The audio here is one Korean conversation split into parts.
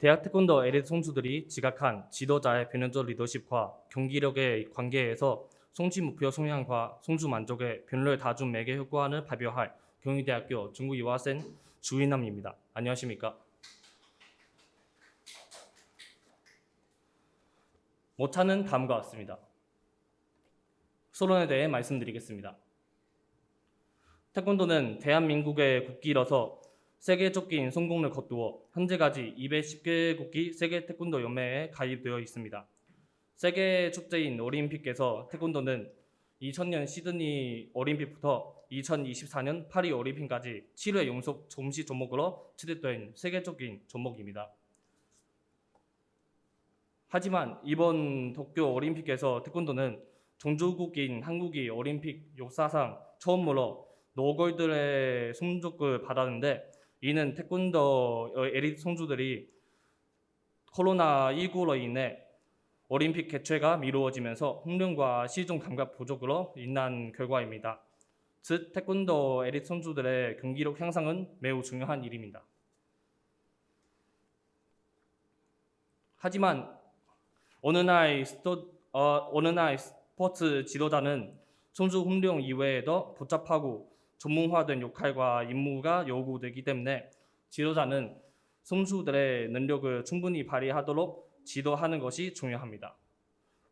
대학 태권도 에리트 선수들이 지각한 지도자의 변현적 리더십과 경기력의 관계에서 성취 목표 성향과 선수 만족의 변로에 다준 매개 효과를 발표할 경희대학교 중국 유아생 주인남입니다. 안녕하십니까? 못하는 다음과 같습니다. 서론에 대해 말씀드리겠습니다. 태권도는 대한민국의 국기로서 세계적인 성공을 거두어 현재까지 210개국이 세계 태권도 연맹에 가입되어 있습니다. 세계 축제인 올림픽에서 태권도는 2000년 시드니 올림픽부터 2024년 파리 올림픽까지 7회 연속 정시 종목으로 치닫된 세계적인 종목입니다. 하지만 이번 도쿄 올림픽에서 태권도는 종주국인 한국이 올림픽 역사상 처음으로 노골들의 손족을 받았는데 이는 태권도 에리트 선수들이 코로나19로 인해 올림픽 개최가 미루어지면서 훈련과 시종 감각 부족으로 인한 결과입니다. 즉 태권도 에리트 선수들의 경기력 향상은 매우 중요한 일입니다. 하지만 어느 날 스토, 어, 어느 날 스포츠 지도자는 선수 훈련 이외에도 복잡하고 전문화된 역할과 임무가 요구되기 때문에 지도자는 선수들의 능력을 충분히 발휘하도록 지도하는 것이 중요합니다.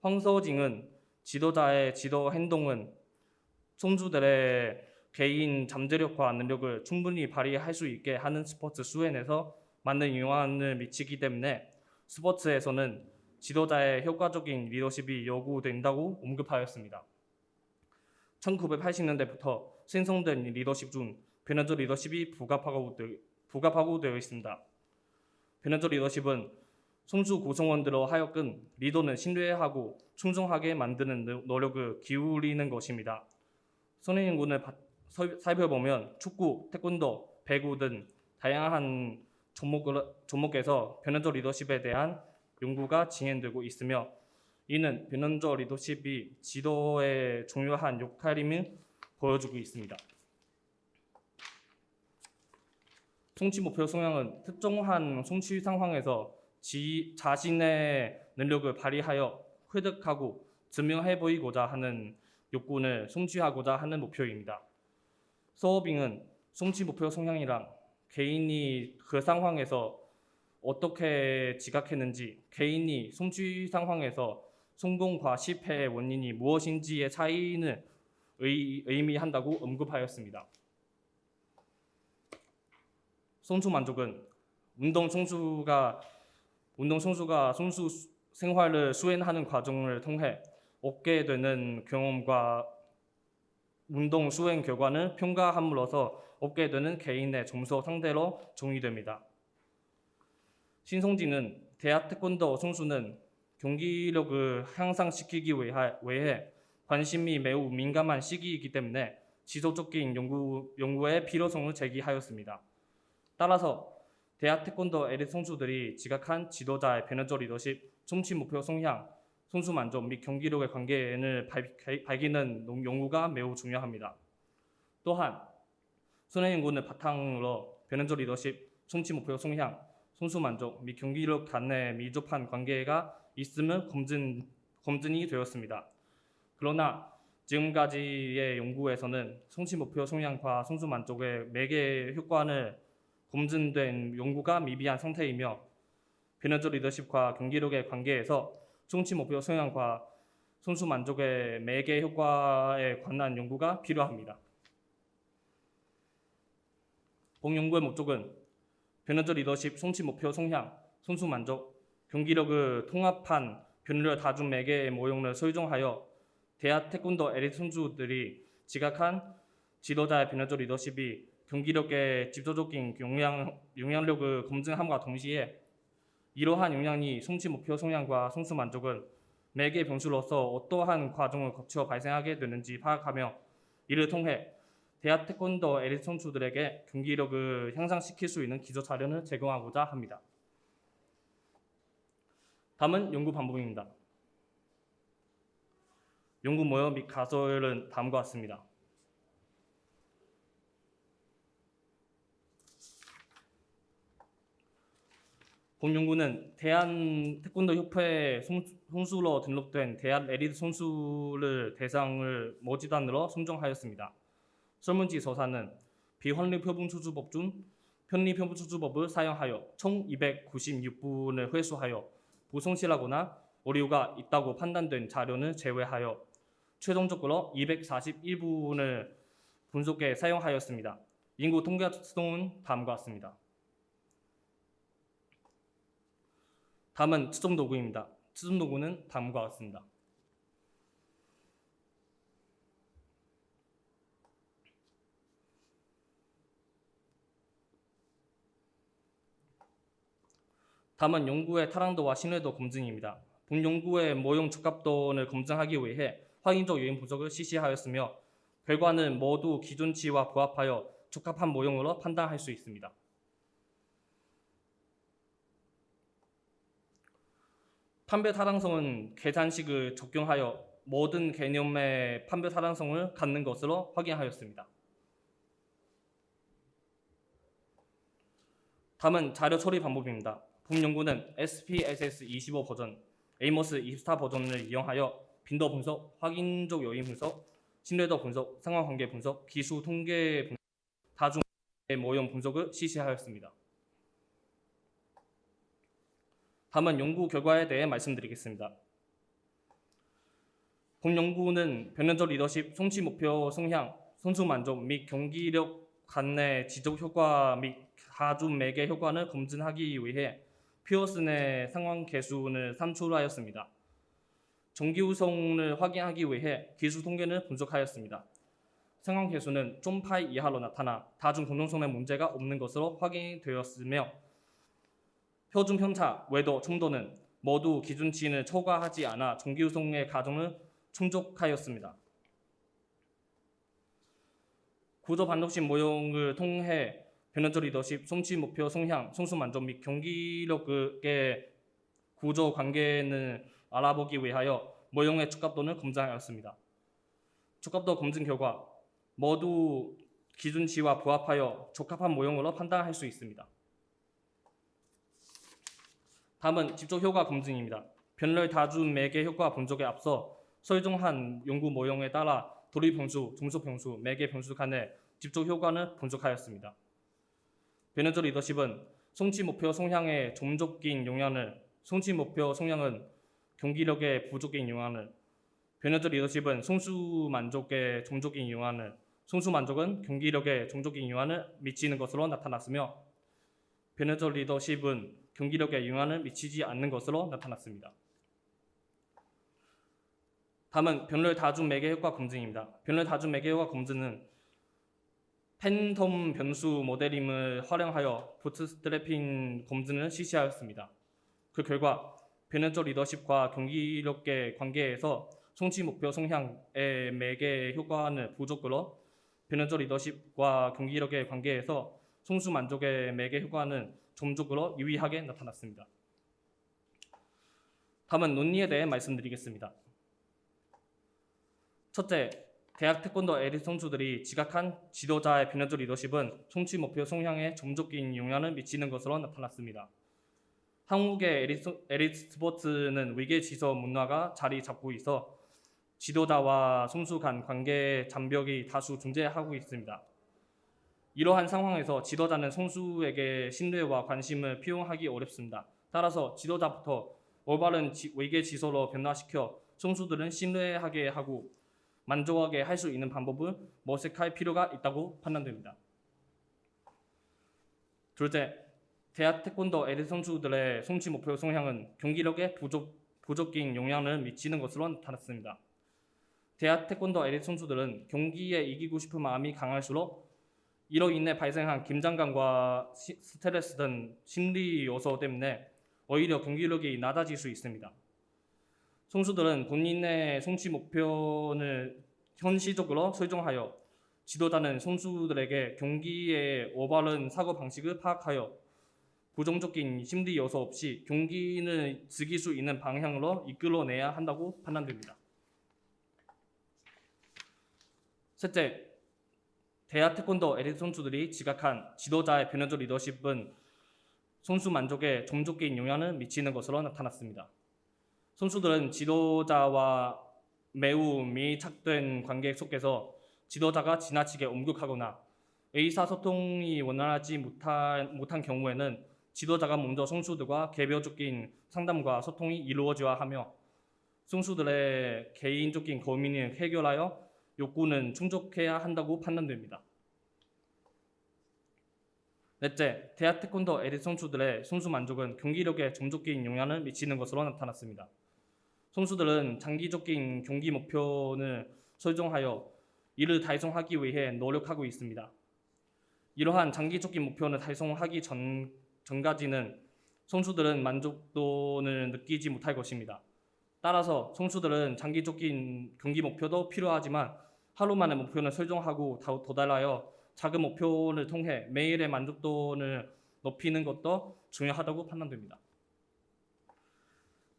황서징은 지도자의 지도 행동은 선수들의 개인 잠재력과 능력을 충분히 발휘할 수 있게 하는 스포츠 수행에서 많은 영향을 미치기 때문에 스포츠에서는 지도자의 효과적인 리더십이 요구된다고 언급하였습니다. 1980년대부터 생성된 리더십 중 변현적 리더십이 부합하고, 부합하고 되어 있습니다. 변현적 리더십은 선수 구성원들로 하여금 리더는 신뢰하고 충성하게 만드는 노력을 기울이는 것입니다. 선행군을 살펴보면 축구, 태권도, 배구 등 다양한 종목을, 종목에서 변현적 리더십에 대한 연구가 진행되고 있으며 이는 변현적 리더십이 지도의 중요한 역할임을 보여주고 있습니다. 성취 목표 성향은 특정한 성취 상황에서 지, 자신의 능력을 발휘하여 획득하고 증명해 보이고자 하는 욕구를 성취하고자 하는 목표입니다. 서어빙은 성취 목표 성향이랑 개인이 그 상황에서 어떻게 지각했는지, 개인이 성취 상황에서 성공과 실패의 원인이 무엇인지의 차이는 의, 의미한다고 언급하였습니다. 선수 만족은 운동 선수가 운동 선수가 선수 생활을 수행하는 과정을 통해 얻게 되는 경험과 운동 수행 결과는 평가함으로써 얻게 되는 개인의 점수 상대로 정의됩니다. 신성진은 대학 태권도 선수는 경기력을 향상시키기 위해 관심이 매우 민감한 시기이기 때문에 지속적 인 연구, 연구의 필요성을 제기하였습니다. 따라서 대학 태권도 에리트 선수들이 지각한 지도자의 변현적 리더십, 성취 목표 성향, 선수 만족 및 경기력의 관계를 밝히는 연구가 매우 중요합니다. 또한 손해 연구는 바탕으로 변현적 리더십, 성취 목표 성향, 선수 만족 및 경기력 간의 밀접한 관계가 있음을 검증, 검증이 되었습니다. 그러나 지금까지의 연구에서는 성취 목표 성향과 선수 만족의 매개 효과를 검증된 연구가 미비한 상태이며 변현적 리더십과 경기력의 관계에서 성취 목표 성향과 선수 만족의 매개 효과에 관한 연구가 필요합니다. 본 연구의 목적은 변현적 리더십, 성취 목표 성향, 선수 만족, 경기력을 통합한 변력 다중 매개의 모형을 설정하여 대학 태권도 에리트 선수들이 지각한 지도자의 변현적 리더십이 경기력의 직접적인 영향, 영향력을 검증함과 동시에 이러한 영향이 성취 목표 성향과 선수 만족은 매개 변수로서 어떠한 과정을 거쳐 발생하게 되는지 파악하며 이를 통해 대학 태권도 에리트 선수들에게 경기력을 향상시킬 수 있는 기초 자료를 제공하고자 합니다. 다음은 연구 방법입니다. 연구 모형 및 가설은 다음과 같습니다. 본 연구는 대한 태권도 협회 송- 선수로 등록된 대한 에리트 선수를 대상을 모집단으로 선정하였습니다. 설문지 서사는 비환리 표본수주법 중 편리 표본수주법을 사용하여 총 296분을 회수하여 부성실하거나 오류가 있다고 판단된 자료는 제외하여 최종적으로 241분을 분석에 사용하였습니다. 인구 통계 수동은 다음과 같습니다. 다음은 추정 도구입니다. 추정 도구는 다음과 같습니다. 다음은 연구의 타랑도와 신뢰도 검증입니다. 본 연구의 모형 적합도를 검증하기 위해 확인적 요인 분석을 실시하였으며 결과는 모두 기준치와 부합하여 적합한 모형으로 판단할 수 있습니다. 판별 타당성은 계산식을 적용하여 모든 개념의 판별 타당성을 갖는 것으로 확인하였습니다. 다음은 자료 처리 방법입니다. 본 연구는 SPSS 25 버전, 에이모스 24 버전을 이용하여 빈도 분석, 확인적 요인 분석, 신뢰도 분석, 상황 관계 분석, 기수 통계 분석, 다중 모형 분석을 실시하였습니다. 다음은 연구 결과에 대해 말씀드리겠습니다. 본 연구는 변연적 리더십, 성취 목표 성향, 선수 만족 및 경기력 간의 지속 효과 및 가주 매개 효과를 검증하기 위해 피어슨의 상황 개수를 산출하였습니다. 정기 우성을 확인하기 위해 기수 통계를 분석하였습니다. 상황 개수는 좀파이 이하로 나타나 다중 공동성의 문제가 없는 것으로 확인되었으며 표준 편차, 외도, 첨도는 모두 기준치를 초과하지 않아 정기 우성의 가정을 충족하였습니다. 구조 반독식 모형을 통해 변현적 리더십, 성취 목표 성향, 선수 만족 및 경기력의 구조 관계는 알아보기 위하여 모형의 적합도를 검증하였습니다. 적합도 검증 결과 모두 기준치와 부합하여 적합한 모형으로 판단할 수 있습니다. 다음은 집적 효과 검증입니다. 변열 다주 매개 효과 분석에 앞서 설정한 연구 모형에 따라 도리 변수, 중속 변수, 매개 변수 간의 집적 효과를 분석하였습니다. 변현적 리더십은 성취 목표 성향의 종족적인 영향을, 성취 목표 성향은 경기력의 부족인 영향을, 변현적 리더십은 선수 만족의 종족적인 영향을, 선수 만족은 경기력의 종족적인 영향을 미치는 것으로 나타났으며, 변현적 리더십은 경기력에 영향을 미치지 않는 것으로 나타났습니다. 다음은 변열 다중 매개 효과 검증입니다. 변열 다중 매개 효과 검증은 팬텀 변수 모델링을 활용하여 부트스트래핑 검증을 실시하였습니다. 그 결과 변현적 리더십과 경기력의 관계에서 성취 목표 성향의 매개 효과는 부족으로 변현적 리더십과 경기력의 관계에서 선수 만족의 매개 효과는 점적으로 유의하게 나타났습니다. 다음은 논리에 대해 말씀드리겠습니다. 첫째, 대학 태권도 에리트 선수들이 지각한 지도자의 변현적 리더십은 성취 목표 성향에 점적인 영향을 미치는 것으로 나타났습니다. 한국의 에리트, 에리트 스포츠는 위계 지서 문화가 자리 잡고 있어 지도자와 선수 간 관계 장벽이 다수 존재하고 있습니다. 이러한 상황에서 지도자는 선수에게 신뢰와 관심을 표현하기 어렵습니다. 따라서 지도자부터 올바른 지, 위계 지서로 변화시켜 선수들은 신뢰하게 하고 만족하게 할 수 있는 방법을 모색할 필요가 있다고 판단됩니다. 둘째, 대학 태권도 에리트 선수들의 성취 목표 성향은 경기력에 부족, 부족인 영향을 미치는 것으로 나타났습니다. 대학 태권도 에리트 선수들은 경기에 이기고 싶은 마음이 강할수록 이로 인해 발생한 긴장감과 시- 스트레스 등 심리 요소 때문에 오히려 경기력이 낮아질 수 있습니다. 선수들은 본인의 성취 목표를 현실적으로 설정하여 지도자는 선수들에게 경기의 올바른 사고 방식을 파악하여 부정적인 심리 요소 없이 경기를 즐길 수 있는 방향으로 이끌어내야 한다고 판단됩니다. 셋째, 대학 태권도 에리트 선수들이 지각한 지도자의 변현적 리더십은 선수 만족에 종족적인 영향을 미치는 것으로 나타났습니다. 선수들은 지도자와 매우 밀착된 관계 속에서 지도자가 지나치게 엄격하거나 의사소통이 원활하지 못한, 못한 경우에는 지도자가 먼저 선수들과 개별적인 상담과 소통이 이루어져야 하며 선수들의 개인적인 고민을 해결하여 욕구는 충족해야 한다고 판단됩니다. 넷째, 대학 태권도 에리트 선수들의 선수 만족은 경기력에 점적인 영향을 미치는 것으로 나타났습니다. 선수들은 장기적인 경기 목표를 설정하여 이를 달성하기 위해 노력하고 있습니다. 이러한 장기적인 목표를 달성하기 전, 전까지는 선수들은 만족도를 느끼지 못할 것입니다. 따라서 선수들은 장기적인 경기 목표도 필요하지만 하루 만에 목표를 설정하고 다- 도달하여 작은 목표를 통해 매일의 만족도를 높이는 것도 중요하다고 판단됩니다.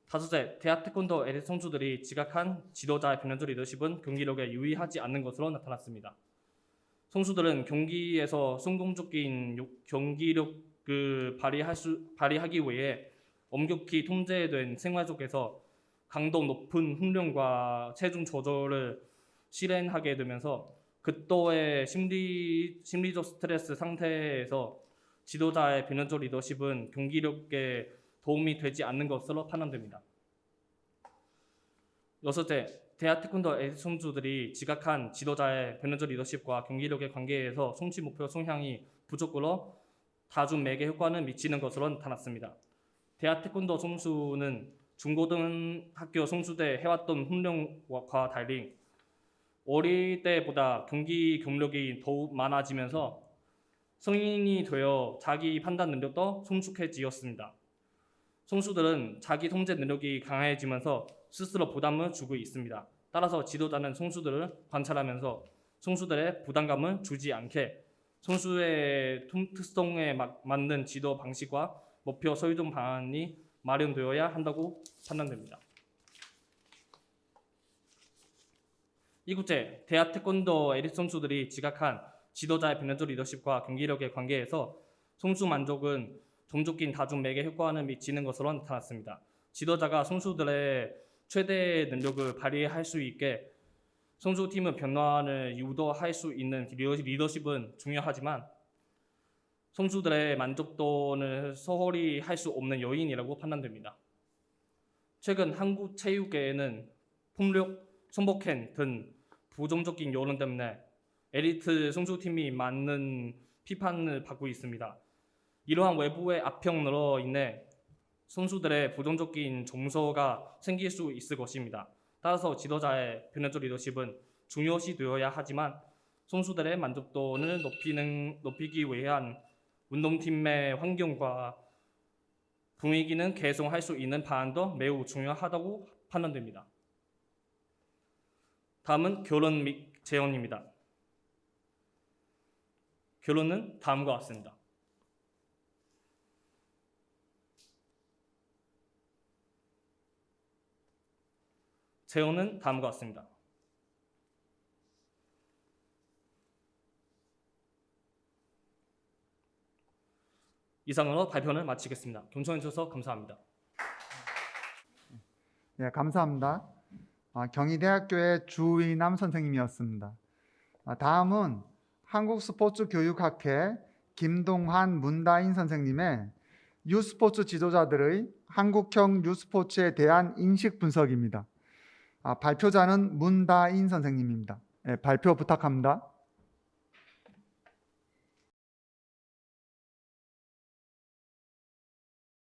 다섯째, 대학 태권도 에리트 선수들이 지각한 지도자의 변현적 리더십은 경기력에 유의하지 않는 것으로 나타났습니다. 선수들은 경기에서 성공적인 요- 경기력 을 발휘할 수, 발휘하기 위해 엄격히 통제된 생활 속에서 강도 높은 훈련과 체중 조절을 실행하게 되면서 극도의 심리 심리적 스트레스 상태에서 지도자의 변현적 리더십은 경기력에 도움이 되지 않는 것으로 판단됩니다. 여섯째, 대학 태권도 선수들이 지각한 지도자의 변현적 리더십과 경기력의 관계에서 성취 목표 성향이 부족으로 다중 매개 효과는 미치는 것으로 나타났습니다. 대학 태권도 선수는 중고등학교 선수 때 해왔던 훈련과 달리 어릴 때보다 경기 경력이 더욱 많아지면서 성인이 되어 자기 판단 능력도 성숙해지었습니다. 선수들은 자기 통제 능력이 강해지면서 스스로 부담을 주고 있습니다. 따라서 지도자는 선수들을 관찰하면서 선수들의 부담감을 주지 않게 선수의 특성에 막- 맞는 지도 방식과 목표 설정 방안이 마련되어야 한다고 판단됩니다. 이국제 대학 태권도 에리트 선수들이 지각한 지도자의 변현적 리더십과 경기력의 관계에서 선수 만족은 종족긴 다중 매개 효과는 미치는 것으로 나타났습니다. 지도자가 선수들의 최대 능력을 발휘할 수 있게 선수팀의 변화를 유도할 수 있는 리더- 리더십은 중요하지만 선수들의 만족도는 소홀히 할 수 없는 요인이라고 판단됩니다. 최근 한국 체육계에는 폭력, 성폭행 등 부정적인 여론 때문에 에리트 선수팀이 많은 비판을 받고 있습니다. 이러한 외부의 압력으로 인해 선수들의 부정적인 정서가 생길 수 있을 것입니다. 따라서 지도자의 변현적 리더십은 중요시 되어야 하지만 선수들의 만족도를 높이는 높이기 위한 운동팀의 환경과 분위기는 개선할 수 있는 방안도 매우 중요하다고 판단됩니다. 다음은 결론 및 재혼입니다. 결론은 다음과 같습니다. 재혼은 다음과 같습니다. 이상으로 발표를 마치겠습니다. 경청해 주셔서 감사합니다. 예, 감사합니다. 아, 경희대학교의 주의남 선생님이었습니다. 아, 다음은 한국스포츠교육학회 김동환 문다인 선생님의 유스포츠 지도자들의 한국형 유스포츠에 대한 인식 분석입니다. 아, 발표자는 문다인 선생님입니다. 예, 발표 부탁합니다.